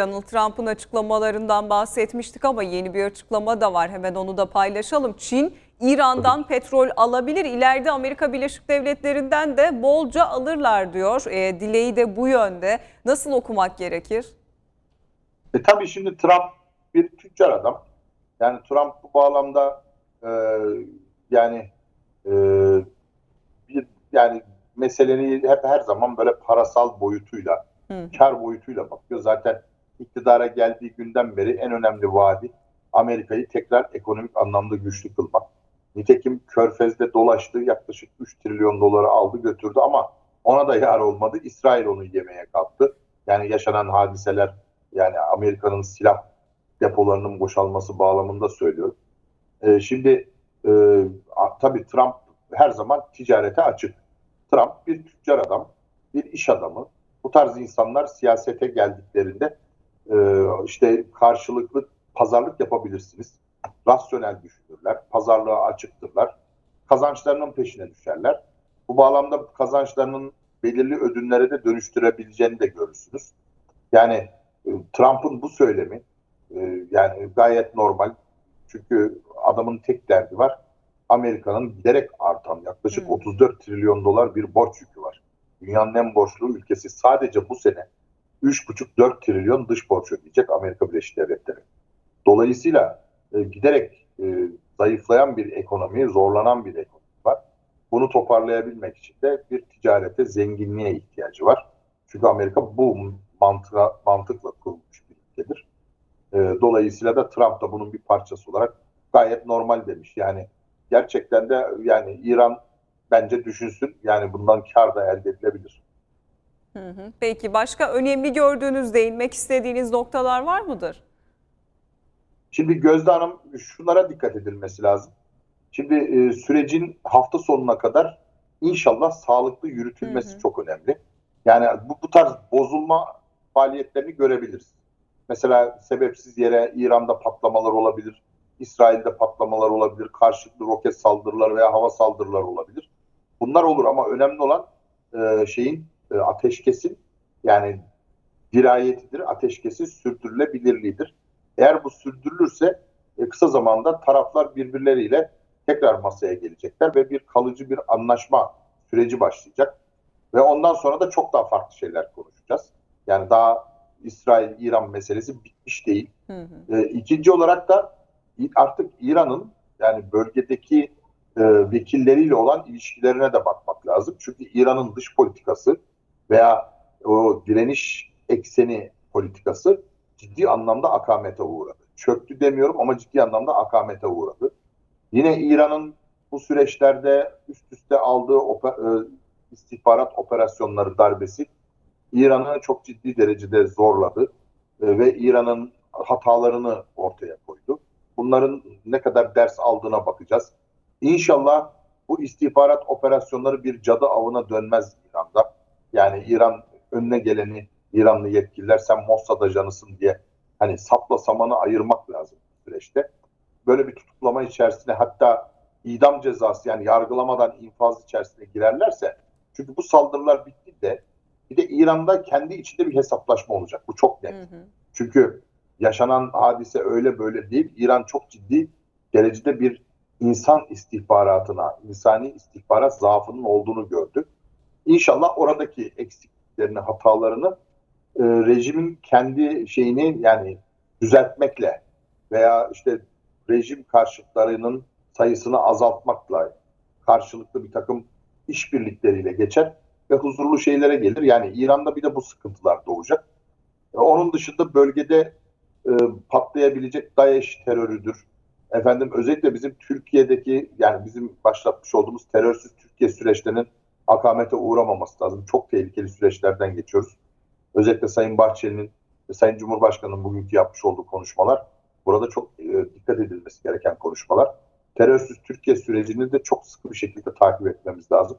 Donald Trump'ın açıklamalarından bahsetmiştik ama yeni bir açıklama da var. Hemen onu da paylaşalım. Çin İran'dan petrol alabilir. İleride Amerika Birleşik Devletleri'nden de bolca alırlar diyor. E, dileği de bu yönde. Nasıl okumak gerekir? E tabii şimdi Trump bir tüccar adam. Yani Trump bu bağlamda e, yani e, bir yani meseleyi hep her zaman böyle parasal boyutuyla, Hı. kar boyutuyla bakıyor. Zaten iktidara geldiği günden beri en önemli vaadi Amerika'yı tekrar ekonomik anlamda güçlü kılmak. Nitekim Körfez'de dolaştı yaklaşık 3 trilyon doları aldı götürdü ama ona da yar olmadı. İsrail onu yemeye kalktı. Yani yaşanan hadiseler yani Amerika'nın silah depolarının boşalması bağlamında söylüyorum. Ee, şimdi e, tabii Trump her zaman ticarete açık. Trump bir tüccar adam, bir iş adamı. Bu tarz insanlar siyasete geldiklerinde e, işte karşılıklı pazarlık yapabilirsiniz. Rasyonel düşünürler, pazarlığa açıktırlar. Kazançlarının peşine düşerler. Bu bağlamda kazançlarının belirli ödünlere de dönüştürebileceğini de görürsünüz. Yani e, Trump'ın bu söylemi e, yani gayet normal. Çünkü adamın tek derdi var. Amerika'nın giderek artan yaklaşık Hmm. 34 trilyon dolar bir borç yükü var. Dünyanın en borçlu ülkesi sadece bu sene 3,5-4 trilyon dış borç ödeyecek Amerika Birleşik Devletleri. Dolayısıyla e, giderek e, zayıflayan bir ekonomi, zorlanan bir ekonomi var. Bunu toparlayabilmek için de bir ticarete, zenginliğe ihtiyacı var. Çünkü Amerika bu mantığa, mantıkla kurulmuş bir ülkedir. E, dolayısıyla da Trump da bunun bir parçası olarak gayet normal demiş. Yani gerçekten de yani İran bence düşünsün yani bundan kar da elde edilebilir. Hı hı. Peki başka önemli gördüğünüz, değinmek istediğiniz noktalar var mıdır? Şimdi Gözde Hanım şunlara dikkat edilmesi lazım. Şimdi e, sürecin hafta sonuna kadar inşallah sağlıklı yürütülmesi Hı hı. çok önemli. Yani bu, bu tarz bozulma faaliyetlerini görebiliriz. Mesela sebepsiz yere İran'da patlamalar olabilir, İsrail'de patlamalar olabilir, karşılıklı roket saldırıları veya hava saldırıları olabilir. Bunlar olur ama önemli olan e, şeyin e, ateşkesin yani dirayetidir, ateşkesi sürdürülebilirliğidir. Eğer bu sürdürülürse e, kısa zamanda taraflar birbirleriyle tekrar masaya gelecekler ve bir kalıcı bir anlaşma süreci başlayacak. Ve ondan sonra da çok daha farklı şeyler konuşacağız. Yani daha İsrail-İran meselesi bitmiş değil. Hı hı. E, ikinci olarak da artık İran'ın yani bölgedeki e, vekilleriyle olan ilişkilerine de bakmak lazım. Çünkü İran'ın dış politikası veya o direniş ekseni politikası ciddi anlamda akamete uğradı. Çöktü demiyorum ama ciddi anlamda akamete uğradı. Yine İran'ın bu süreçlerde üst üste aldığı ope- e, istihbarat operasyonları darbesi İran'ı çok ciddi derecede zorladı E, ve İran'ın hatalarını ortaya koydu. Bunların ne kadar ders aldığına bakacağız. İnşallah bu istihbarat operasyonları bir cadı avına dönmez İran'da. Yani İran önüne geleni İranlı yetkililer sen Mossad ajanısın diye hani sapla samanı ayırmak lazım süreçte. Böyle bir tutuklama içerisine hatta idam cezası yani yargılamadan infaz içerisine girerlerse çünkü bu saldırılar bitti de bir de İran'da kendi içinde bir hesaplaşma olacak. Bu çok net. Hı hı. Çünkü yaşanan hadise öyle böyle değil. İran çok ciddi derecede bir insan istihbaratına, insani istihbarat zaafının olduğunu gördü. İnşallah oradaki eksikliklerini, hatalarını e, rejimin kendi şeyini yani düzeltmekle veya işte rejim karşıtlarının sayısını azaltmakla karşılıklı bir takım işbirlikleriyle geçer ve huzurlu şeylere gelir. Yani İran'da bir de bu sıkıntılar doğacak. E, Onun dışında bölgede e, patlayabilecek DAEŞ terörüdür. Efendim özellikle bizim Türkiye'deki yani bizim başlatmış olduğumuz terörsüz Türkiye süreçlerinin akamete uğramaması lazım. Çok tehlikeli süreçlerden geçiyoruz. Özellikle Sayın Bahçeli'nin ve Sayın Cumhurbaşkanı'nın bugünkü yapmış olduğu konuşmalar burada çok e, dikkat edilmesi gereken konuşmalar. Terörsüz Türkiye sürecini de çok sıkı bir şekilde takip etmemiz lazım.